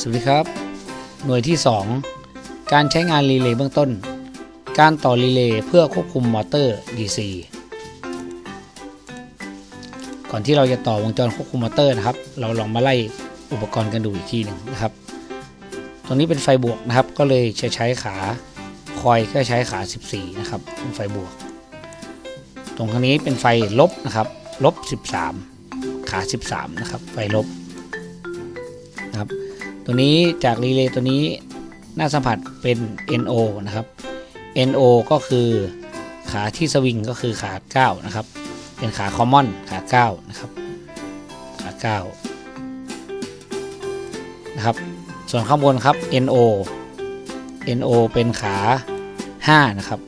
สวัสดีครับ หน่วยที่ 2 การใช้งานรีเลย์เบื้องต้น การต่อรีเลย์เพื่อควบคุมมอเตอร์ DC ก่อนที่เราจะต่อวงจรควบคุมมอเตอร์นะครับ เราลองมาไล่อุปกรณ์กันดูอีกทีหนึ่งนะครับ ตรงนี้เป็นไฟบวกนะครับ ก็เลยจะใช้ขาคอยก็ใช้ขา 14 นะครับเป็นไฟบวก ตรงข้างนี้เป็นไฟลบนะครับลบ 13 ขา 13 นะครับ ไฟลบนะครับ ตัวนี้จากรีเลย์ตัวนี้หน้าสัมผัสเป็น NO นะครับ NO ก็คือขาที่สวิงก็คือขา9นะครับ เป็นขาคอมมอนขา9นะครับขา9นะครับ ส่วนข้างบนครับ NO NO เป็นขา 5 นะครับ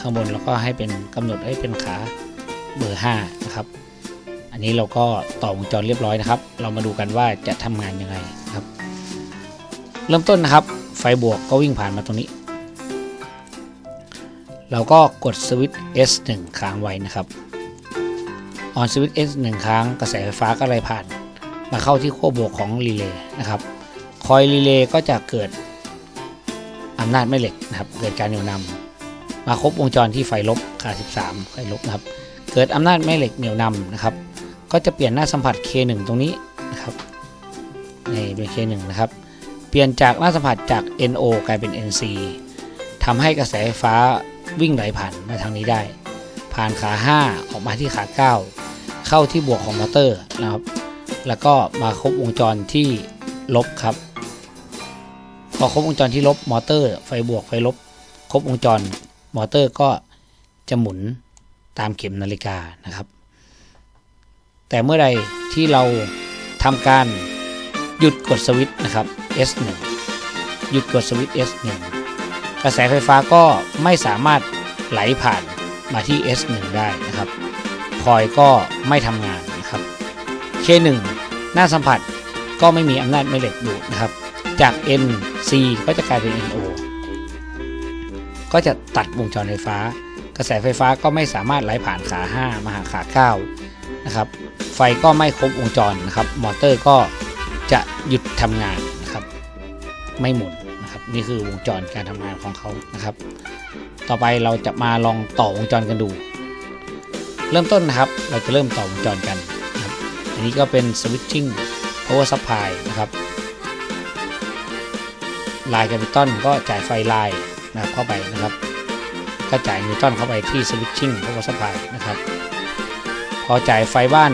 ข้างบนเราก็ให้เป็นกำหนดให้เป็นขาเบอร์5นะครับ อันนี้เราก็ต่อวงจรเรียบร้อยนะครับ เรามาดูกันว่าจะทำงานยังไง เริ่มต้นนะครับ ไฟบวกก็วิ่งผ่านมาตรงนี้ เราก็กดสวิตช์ S1 ค้างไว้นะครับ ออนสวิตช์ S1 ค้างกระแสไฟฟ้าก็ไหลผ่าน มาเข้าที่ขั้วบวกของรีเลย์นะครับ คอยรีเลย์ก็จะเกิดอำนาจแม่เหล็กนะครับ เกิดการเหนี่ยวนำมาครบวงจรที่ไฟลบขา13 ไฟลบนะครับ เกิดอำนาจแม่เหล็กเหนี่ยวนำนะครับ ก็จะเปลี่ยนหน้าสัมผัส K1 ตรงนี้นะครับนี่เป็น K1 นะครับ เปลี่ยนจากหน้าสัมผัสจาก NO กลายเป็น NC ทำให้กระแสไฟฟ้าวิ่งไหลผ่านมาทางนี้ได้ ผ่านขา 5 ออกมาที่ขา 9 เข้าที่บวกของมอเตอร์นะครับ แล้วก็มาครบวงจรที่ลบครับ พอครบวงจรที่ลบมอเตอร์ ไฟบวกไฟลบ ครบวงจรมอเตอร์ก็จะหมุนตามเข็มนาฬิกานะครับ แต่เมื่อใดที่เราทำการ หยุดกดสวิตช์นะครับ S1 หยุดกดสวิตช์ S1 กระแสไฟฟ้าก็ไม่สามารถไหลผ่านมาที่ S1 ได้นะครับคอยก็ไม่ทำงานนะครับ K1 หน้าสัมผัสก็ไม่มีอำนาจแม่เหล็กดูดนะครับ จาก NC ก็จะกลายเป็น NO ก็จะตัดวงจรไฟฟ้า กระแสไฟฟ้าก็ไม่สามารถไหลผ่านขา 5 มาหาขา 9 นะครับ ไฟก็ไม่ครบวงจรนะครับ มอเตอร์ก็ จะหยุดทำงานนะครับ ไม่หมุนนะครับ นี่คือวงจรการทำงานของเขานะครับ ต่อไปเราจะมาลองต่อวงจรกันดู เริ่มต้นนะครับ เราจะเริ่มต่อวงจรกันนะครับอันนี้ก็เป็น switching power supply นะครับลายแคปิตอลก็จ่ายไฟลายนะครับเข้าไปนะครับ ก็จ่ายนิวตันเข้าไปที่ switching power supply นะครับ พอจ่ายไฟบ้าน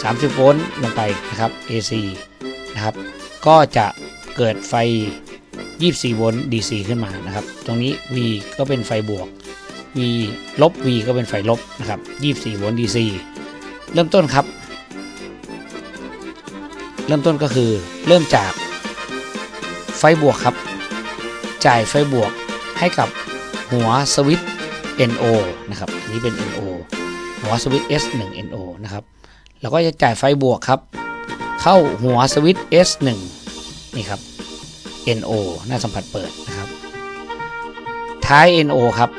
30 โวลต์ลงไปนะครับ AC นะครับ ก็จะเกิดไฟ 24 โวลต์ DC ขึ้นมานะครับ ตรงนี้ V ก็เป็นไฟบวก V ลบ V ก็เป็นไฟลบนะครับ 24 โวลต์ DC เริ่มต้นครับ เริ่มต้นก็คือเริ่มจากไฟบวกครับ จ่ายไฟบวกให้กับหัวสวิตช์ NO นะครับอันนี้เป็น NO หัวสวิตช์ S1 NO นะครับ แล้วก็จะจ่ายไฟบวกครับ เข้าหัวสวิตช์ S1 นี่ครับ NO หน้าสัมผัสเปิดนะครับ ท้าย NO ครับ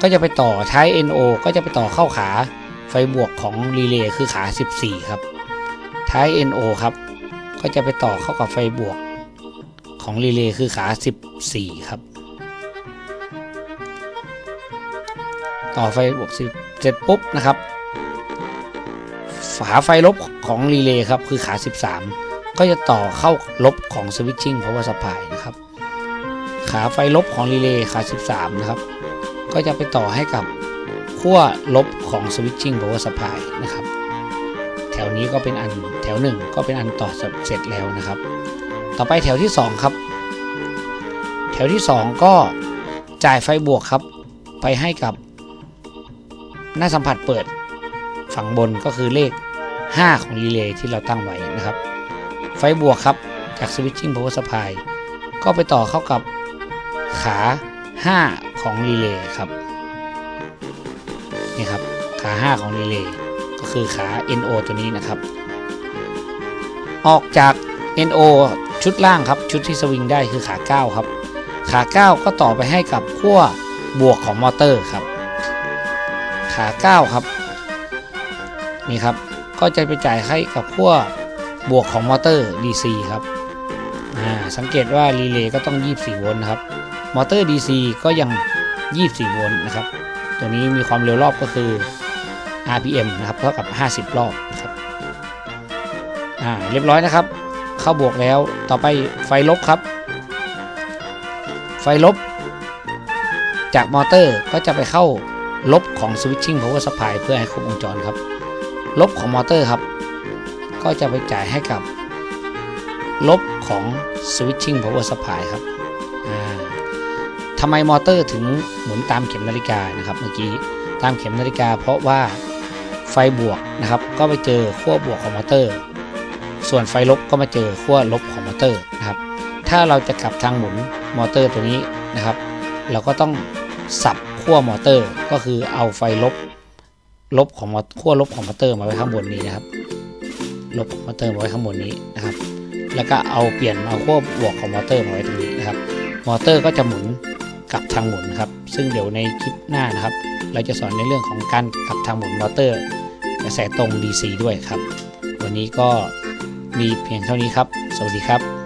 ก็จะไปต่อท้าย NO ก็จะไปต่อเข้าขาไฟบวกของรีเลย์คือขา 14 ครับ ท้าย NO ครับ ก็จะไปต่อเข้ากับไฟบวกของรีเลย์คือขา 14 ครับ ต่อไฟบวก10เสร็จปุ๊บนะครับ ฝาไฟลบของรีเลย์ครับคือขา 13 ก็จะต่อเข้าลบของสวิตชิ่ง power supply นะครับ ขาไฟลบของรีเลย์ขา 13 นะครับ ก็จะไปต่อให้กับขั้วลบของสวิตชิ่ง power supply นะครับ แถวนี้ก็เป็นอันแถวหนึ่งก็เป็นอันต่อเสร็จแล้วนะครับ ต่อไปแถวที่ 2 ครับ แถวที่ 2 ก็จ่ายไฟบวกครับ ไปให้กับหน้าสัมผัสเปิด ฝั่งบนก็คือเลข 5 ของรีเลย์ที่เราตั้งไว้นะครับ ไฟบวกครับจาก switching power supply ก็ไปต่อเข้ากับขา 5 ของรีเลย์ครับนี่ครับขา 5 ของรีเลย์ก็คือขา NO ตัวนี้นะครับ ออกจาก NO ชุดล่างครับชุดที่สวิงได้คือขา 9 ครับ ขา 9 ก็ต่อไปให้กับขั้วบวกของมอเตอร์ครับ ขา 9 ครับ นี่ครับก็จะไปจ่ายให้กับขั้วบวกของมอเตอร์ DC ครับสังเกตว่ารีเลย์ก็ต้อง 24 โวลต์นะครับ มอเตอร์ DC ก็ยัง 24 โวลต์นะครับ ตัวนี้มีความเร็วรอบก็คือ RPM นะครับเท่ากับ 50 รอบนะครับอ่าเรียบร้อยนะครับ เข้าบวกแล้วต่อไปไฟลบครับ ไฟลบ จากมอเตอร์ก็จะไปเข้าลบของ switching power supply เพื่อให้ครบวงจรครับ ลบของมอเตอร์ครับ ก็จะไปจ่ายให้กับ ลบของ switching power supply ครับทำไมมอเตอร์ถึงหมุนตามเข็มนาฬิกานะครับเมื่อกี้ตามเข็มนาฬิกา เพราะว่าไฟบวกนะครับ ก็ไปเจอขั้วบวกของมอเตอร์ ส่วนไฟลบก็มาเจอขั้วลบของมอเตอร์นะครับ ถ้าเราจะกลับทางหมุนมอเตอร์ตัวนี้นะครับ เราก็ต้องสับขั้วมอเตอร์ ก็คือเอาไฟลบ ลบของมอขั้วลบของมอเตอร์มาไว้ข้างบนนี้นะครับ ลบมอเตอร์มาไว้ข้างบนนี้นะครับ แล้วก็เอาเปลี่ยนเอาขั้วบวกของมอเตอร์มาไว้ตรงนี้นะครับ มอเตอร์ก็จะหมุนกลับทางหมุนครับ ซึ่งเดี๋ยวในคลิปหน้านะครับ เราจะสอนในเรื่องของการกลับทางหมุนมอเตอร์กระแสตรง DC ด้วยครับ วันนี้ก็มีเพียงเท่านี้ครับ สวัสดีครับ